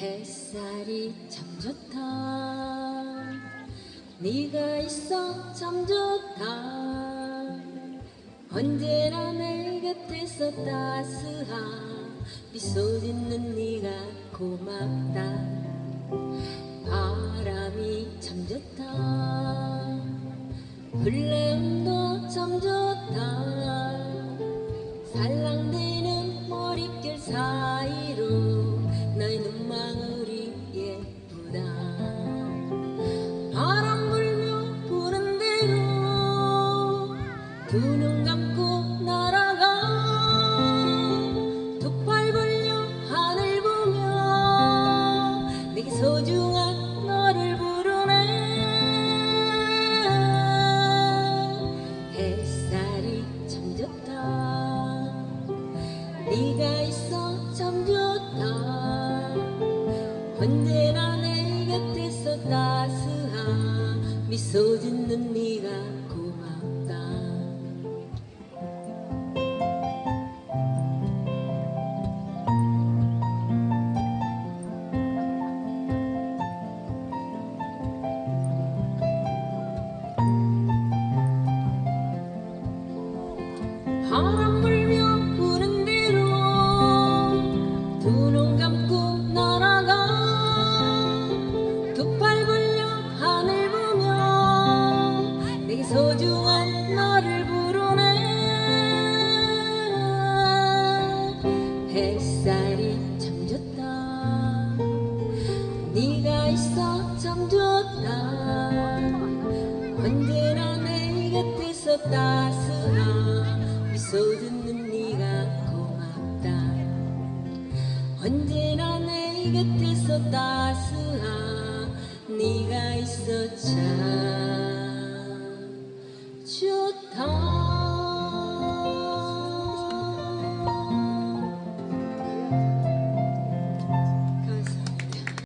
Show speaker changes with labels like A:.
A: 햇살이 참 좋다. 네가 있어 참 좋다. 언제나 내 곁에서 따스한 미소 짓는 네가 고맙다. 바람이 참 좋다. 흘레음도 참 좋다. 살랑대는 머릿결 사이로 눈망울이 예쁘다. 바람 불며 부는 대로 두 눈 감고 날아가. 두 팔 벌려 하늘 보며 내게 소중한 너를 부르네. 햇살이 참 좋다. 네가 있어 참 좋다 언제나 내 곁에서 따스한 미소 짓는 네가 고맙다. 바람 불 있어 잠들었다 언제나 내 곁에서 따스한 미소 듣는 네가 고맙다. 언제나 내 곁에서 따스한 네가 있어 참 좋다.